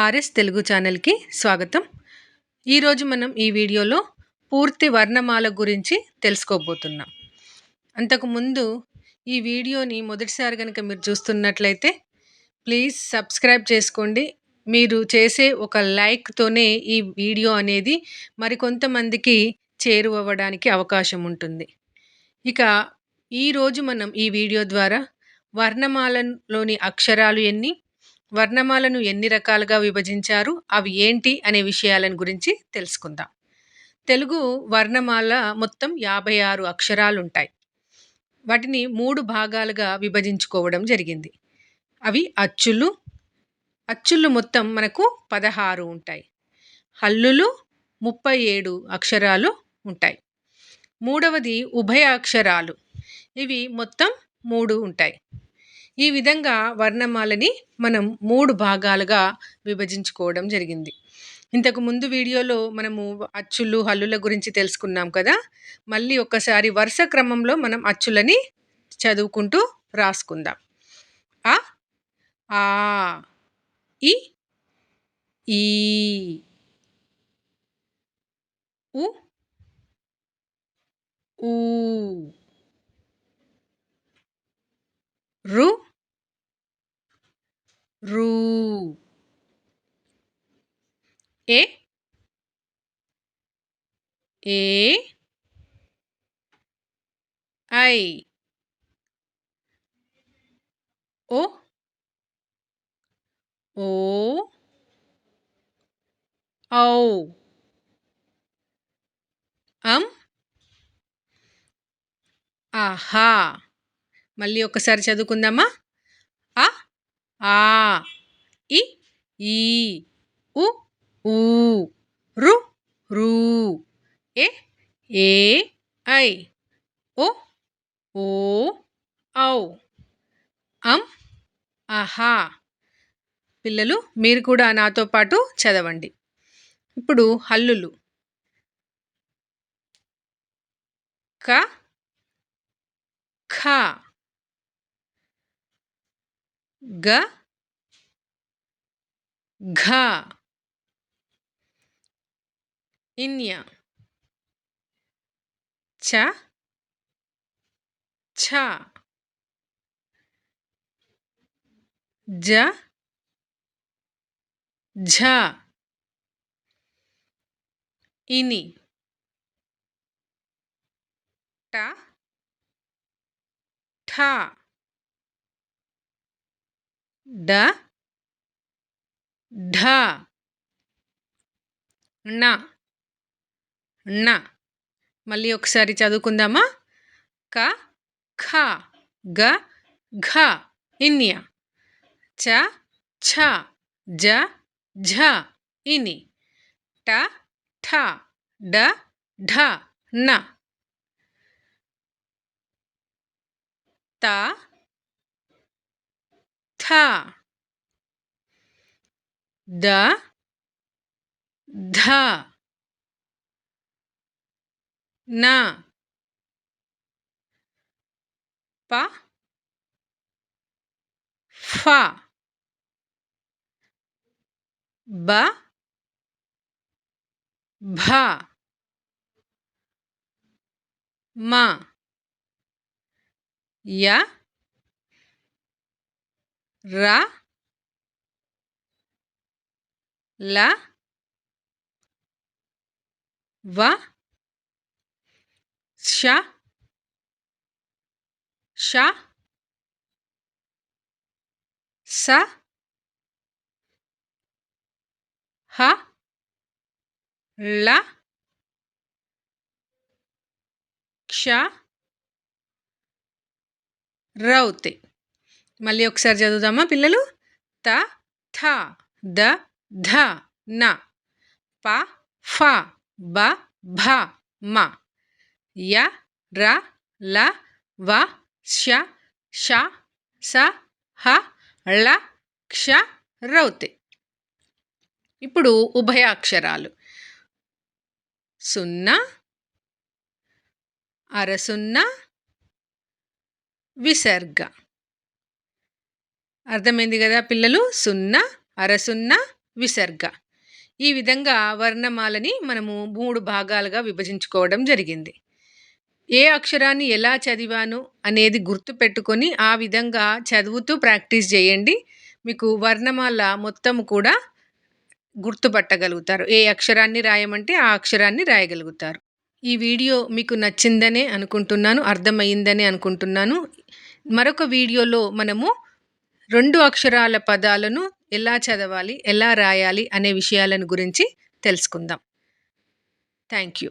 RS Telugu ఛానల్కి స్వాగతం. ఈరోజు మనం ఈ వీడియోలో పూర్తి వర్ణమాల గురించి తెలుసుకోబోతున్నాం. అంతకుముందు ఈ వీడియోని మొదటిసారి కనుక మీరు చూస్తున్నట్లయితే ప్లీజ్ సబ్స్క్రైబ్ చేసుకోండి. మీరు చేసే ఒక లైక్తోనే ఈ వీడియో అనేది మరికొంతమందికి చేరువవ్వడానికి అవకాశం ఉంటుంది. ఇక ఈరోజు మనం ఈ వీడియో ద్వారా వర్ణమాలలోని అక్షరాలు ఎన్ని వర్ణమాలను ఎన్ని రకాలుగా విభజించారు అవి ఏంటి అనే విషయాలను గురించి తెలుసుకుందాం. తెలుగు వర్ణమాల మొత్తం యాభై ఆరు అక్షరాలు ఉంటాయి వాటిని మూడు భాగాలుగా విభజించుకోవడం జరిగింది. అవి అచ్చులు అచ్చులు మొత్తం మనకు పదహారు ఉంటాయి. హల్లులు ముప్పై ఏడు అక్షరాలు ఉంటాయి. మూడవది ఉభయ అక్షరాలు. ఇవి మొత్తం మూడు ఉంటాయి. ఈ విధంగా వర్ణమాలని మనం మూడు భాగాలుగా విభజించుకోవడం జరిగింది. ఇంతకు ముందు వీడియోలో మనము అచ్చులు హల్లుల గురించి తెలుసుకున్నాం కదా? మళ్ళీ ఒక్కసారి వరుస క్రమంలో మనం అచ్చులని చదువుకుంటూ రాసుకుందాం. ఆ ఆ ఇ ఈ ఉ ఊ రు రు. ఏ? ఏ? ఐ. ఓ? ఓ? ఔ. అం? ఆహా! మళ్ళీ ఒకసారి చదువుకుందామా? ఆ ఇ ఈ ఉ ఊ రు రు ఏ ఏ ఐ ఓ ఓ ఔ అం అహా. పిల్లలు మీరు కూడా నాతో పాటు చదవండి. ఇప్పుడు హల్లులు. క ఖ గ ఘ ఇన్య చ ఛ జ ఝ ఇని ట ఠ డ ఢ. ణ. ణ. మళ్ళీ ఒకసారి చదువుకుందామా? క ఖ గ ఘ. ఇన్య చ ఛ జ ఝ. ఇని ట ఠ డ ఢ న త థ ద ధ న ప ఫ బ భ మ య ర ల వ ష ష స హ ళ క్ష రౌతే మళ్ళీ ఒకసారి చదువుదామా పిల్లలు? త థ ద ధ న. ప ఫ బ భ మ. య ర ల వ ష ష స హ ళ క్ష రౌతి. ఇప్పుడు ఉభయ అక్షరాలు. సున్నా అరసున్నా విసర్గ. అర్థమైంది కదా పిల్లలు? సున్నా అరసున్నా విసర్గ. ఈ విధంగా వర్ణమాలని మనము మూడు భాగాలుగా విభజించుకోవడం జరిగింది. ఏ అక్షరాన్ని ఎలా చదివాను అనేది గుర్తు పెట్టుకొని ఆ విధంగా చదువుతూ ప్రాక్టీస్ చేయండి. మీకు వర్ణమాల మొత్తం కూడా గుర్తుపట్టగలుగుతారు. ఏ అక్షరాన్ని రాయమంటే ఆ అక్షరాన్ని రాయగలుగుతారు. ఈ వీడియో మీకు నచ్చిందనే అనుకుంటున్నాను అర్థమయ్యిందనే అనుకుంటున్నాను. మరొక వీడియోలో మనము రెండు అక్షరాల పదాలను ఎలా చదవాలి ఎలా రాయాలి అనే విషయాలను గురించి తెలుసుకుందాం. Thank you